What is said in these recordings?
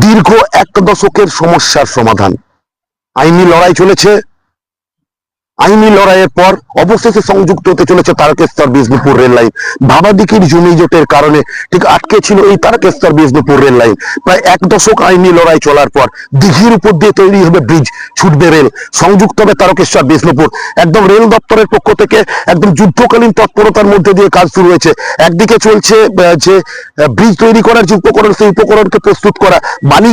দীর্ঘ এক দশকের সমস্যার সমাধান। আইনি লড়াই চলেছে আইনি লড়াইয়ের পর অবশেষে সংযুক্ত হতে চলেছে তারকেশ্বর বিষ্ণুপুর রেল লাইন। ভাবাদিকির জমি জোটের কারণে ঠিক আটকে ছিল এই তারকেশ্বর বিষ্ণুপুর রেল লাইন। প্রায় এক দশক আইনি লড়াই চলার পর দিঘির উপর দিয়ে তৈরি হবে ব্রিজ, ছুটবে রেল। সংযুক্ত হবে তারকেশ্বর বিষ্ণুপুর। একদম রেল দপ্তরের পক্ষ থেকে একদম যুদ্ধকালীন তৎপরতার মধ্যে দিয়ে কাজ শুরু হয়েছে। একদিকে চলছে যে ব্রিজ তৈরি করার যে উপকরণ, সেই উপকরণকে প্রস্তুত করা। বালি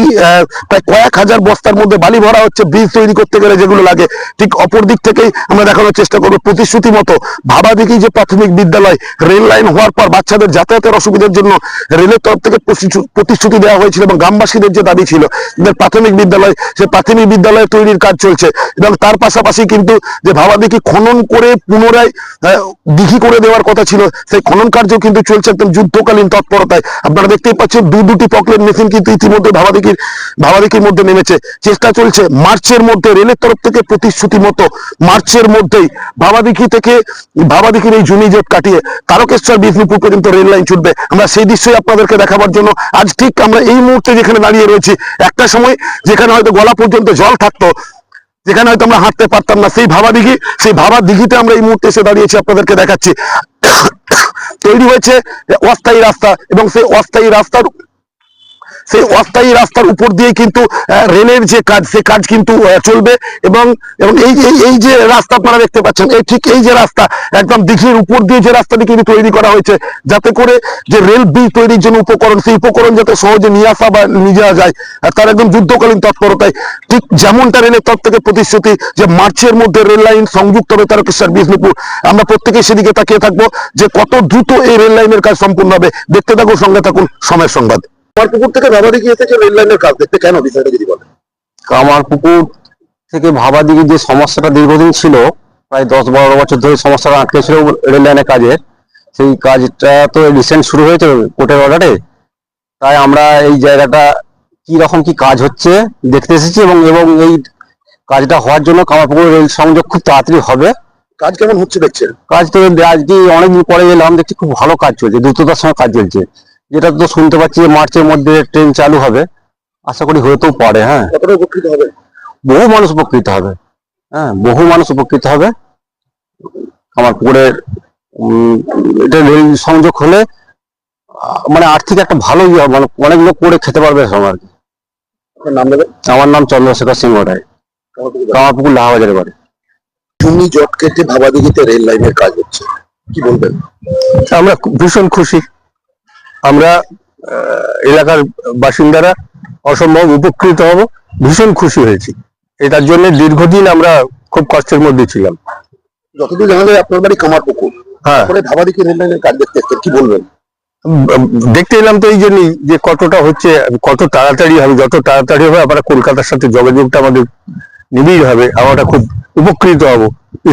প্রায় কয়েক হাজার বস্তার মধ্যে বালি ভরা হচ্ছে ব্রিজ তৈরি করতে গেলে যেগুলো লাগে। ঠিক অপর দিক থেকেই আমরা দেখানোর চেষ্টা করব প্রতিশ্রুতি মতো। ভাবাদিঘি যে প্রাথমিক বিদ্যালয় রেল লাইন হওয়ার পর বাচ্চাদের যাতায়াতের অসুবিধার জন্য রেলের তরফ থেকে প্রতিশ্রুতি দেওয়া হয়েছিল এবং গ্রামবাসীদের যে দাবি ছিল, যে প্রাথমিক বিদ্যালয়, সে প্রাথমিক বিদ্যালয় তৈরির কাজ চলছে এবং তার পাশাপাশি কিন্তু যে ভাবাদিঘি খনন করে পুনরায় দিঘি করে দেওয়ার কথা ছিল, সেই খনন কার্য কিন্তু চলছে একদম যুদ্ধকালীন তৎপরতায়। আপনারা দেখতেই পাচ্ছেন দু দুটি পকলেট মেশিন কিন্তু ইতিমধ্যে ভাবাদিঘির ভাবাদিঘির মধ্যে নেমেছে। চেষ্টা চলছে মার্চের মধ্যে রেলের তরফ থেকে প্রতিশ্রুতি মতো মার্চের মধ্যেই ভাবাদিঘি থেকে ভাবাদিঘির এই জমি জোট কাটিয়ে তারকেশ্বর বিষ্ণুপুর পর্যন্ত রেল লাইন ছুটবে আমরা সেই দৃশ্যই আপনাদেরকে দেখাবার জন্য আজ ঠিক আমরা এই মুহূর্তে যেখানে দাঁড়িয়ে রয়েছি, একটা সময় যেখানে হয়তো গলা পর্যন্ত জল থাকতো, যেখানে হয়তো আমরা হাঁটতে পারতাম না। সেই ভাবা দিঘি, সেই ভাবা দিঘিতে আমরা এই মুহূর্তে এসে দাঁড়িয়েছি আপনাদেরকে দেখাচ্ছি। তৈরি হয়েছে অস্থায়ী রাস্তা এবং সেই অস্থায়ী রাস্তার সেই অস্থায়ী রাস্তার উপর দিয়ে কিন্তু রেলের যে কাজ, সে কাজ কিন্তু চলবে এবং এবং এই এই যে রাস্তা আপনারা দেখতে পাচ্ছেন, এই ঠিক এই যে রাস্তা, একদম দিঘির উপর দিয়ে যে রাস্তাটি কিন্তু তৈরি করা হয়েছে, যাতে করে যে রেল ব্রিজ তৈরির জন্য উপকরণ, সেই উপকরণ যাতে সহজে নিয়ে আসা বা নিয়ে যাওয়া যায় তার একদম যুদ্ধকালীন তৎপরতায়, ঠিক যেমনটা রেলের তরফ থেকে প্রতিশ্রুতি যে মার্চের মধ্যে রেল লাইন সংযুক্ত হবে তারকেশ্বর, বিষ্ণুপুর, আমরা প্রত্যেকে সেদিকে তাকিয়ে থাকব যে কত দ্রুত এই রেল লাইনের কাজ সম্পূর্ণ হবে। দেখতে থাকুন, সঙ্গে থাকুন, সময়ের সংবাদ। আমার পুকুর থেকে ভাবাদিঘি এসেছে রেল লাইনের কাজ দেখতে? কেন বিষয়টা যদি বলেন? কামার পুকুর থেকে ভাবা দিকে যে সমস্যাটা দীর্ঘদিন ছিল প্রায় দশ বারো বছর ধরে সমস্যাটা আটকে ছিল রেল লাইনের কাজে সেই কাজটা তো রিসেন্ট শুরু হয়েছে কোর্টের অর্ডারে। তাই আমরা এই জায়গাটা কি রকম কি কাজ হচ্ছে দেখতে এসেছি এবং এবং এই কাজটা হওয়ার জন্য কামারপুকুর রেল সংযোগ খুব তাড়াতাড়ি হবে। কাজ কেমন হচ্ছে দেখছেন? কাজ তো আজকে অনেকদিন পরে এলাম দেখছি খুব ভালো কাজ চলছে দ্রুততার সঙ্গে কাজ চলছে। যেটা তো শুনতে পাচ্ছি মার্চের মধ্যে ট্রেন চালু হবে। আশা করি হতেও পারে হ্যাঁ। কতটা উপকৃত হবে? বহু মানুষ উপকৃত হবে। হ্যাঁ বহু মানুষ উপকৃত হবে। আমার পুকুরের এটা রেল সংযোগ হলে মানে আর্থিক একটা ভালো ইয়ে হবে। মানে অনেক লোক করে খেতে পারবে আর কি। আমার নাম চন্দ্রশেখর সিংহ রায়। কামারপুকুর। লাহাবাজারে বাড়ি। জমি জট কেটে ভাবাদিঘিতে রেল লাইনের কাজ হচ্ছে। কি বলবেন? আমরা ভীষণ খুশি। আমরা এলাকার বাসিন্দারা অসম্ভব উপকৃত হব। ভীষণ খুশি হয়েছি। এটার জন্য দীর্ঘদিন আমরা খুব কষ্টের মধ্যে ছিলাম। যতদূর জানা যায় আপনার বাড়ি কামার পুকুর হ্যাঁ। পরে ভাবাদিঘি রেল কাজ দেখতে কি বলবেন? দেখতে এলাম তো এই জন্যই যে কতটা হচ্ছে কত তাড়াতাড়ি হবে যত তাড়াতাড়ি হবে আমরা কলকাতার সাথে যোগাযোগটা আমাদের নিবিড় হবে। আমরা খুব উপকৃত হব।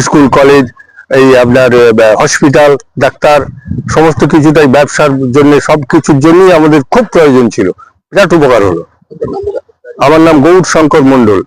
স্কুল কলেজ এই আপনার হসপিটাল ডাক্তার, সমস্ত কিছুটাই ব্যবসার জন্য, সব কিছুর জন্যই আমাদের খুব প্রয়োজন ছিল। বিরাট উপকার হলো। আমার নাম গৌর শঙ্কর মন্ডল